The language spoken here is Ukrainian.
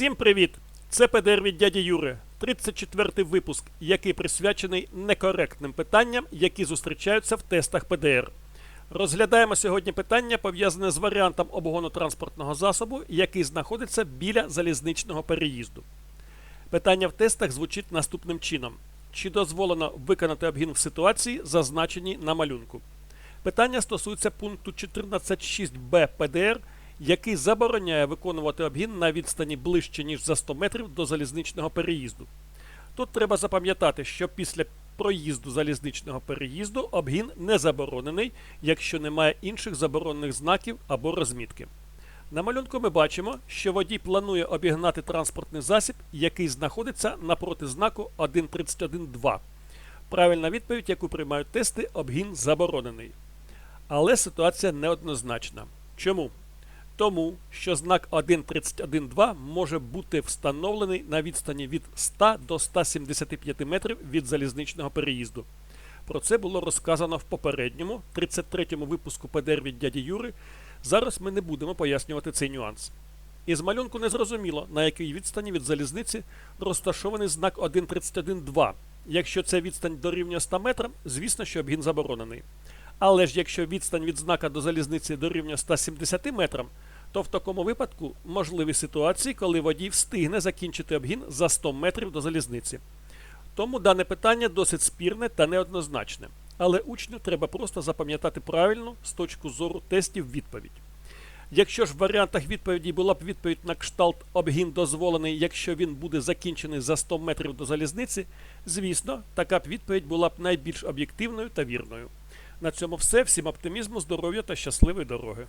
Всім привіт! Це ПДР від дяді Юри, 34-й випуск, який присвячений некоректним питанням, які зустрічаються в тестах ПДР. Розглядаємо сьогодні питання, пов'язане з варіантом обгону транспортного засобу, який знаходиться біля залізничного переїзду. Питання в тестах звучить наступним чином: чи дозволено виконати обгін в ситуації, зазначеній на малюнку? Питання стосується пункту 14.6б ПДР, який забороняє виконувати обгін на відстані ближче ніж за 100 метрів до залізничного переїзду. Тут треба запам'ятати, що після проїзду залізничного переїзду обгін не заборонений, якщо немає інших заборонених знаків або розмітки. На малюнку ми бачимо, що водій планує обігнати транспортний засіб, який знаходиться напроти знаку 1.31.2. Правильна відповідь, яку приймають тести, обгін заборонений. Але ситуація неоднозначна. Чому? Тому, що знак 1.31.2 може бути встановлений на відстані від 100 до 175 метрів від залізничного переїзду. Про це було розказано в попередньому, 33-му випуску ПДР від дяді Юри. Зараз ми не будемо пояснювати цей нюанс. Із малюнку не зрозуміло, на якій відстані від залізниці розташований знак 1.31.2. Якщо це відстань дорівнює 100 метрам, звісно, що обгін заборонений. Але ж якщо відстань від знака до залізниці дорівнює 170 метрам, то в такому випадку можливі ситуації, коли водій встигне закінчити обгін за 100 метрів до залізниці. Тому дане питання досить спірне та неоднозначне. Але учню треба просто запам'ятати правильну з точки зору тестів відповідь. Якщо ж в варіантах відповіді була б відповідь на кшталт обгін дозволений, якщо він буде закінчений за 100 метрів до залізниці, звісно, така б відповідь була б найбільш об'єктивною та вірною. На цьому все. Всім оптимізму, здоров'я та щасливої дороги.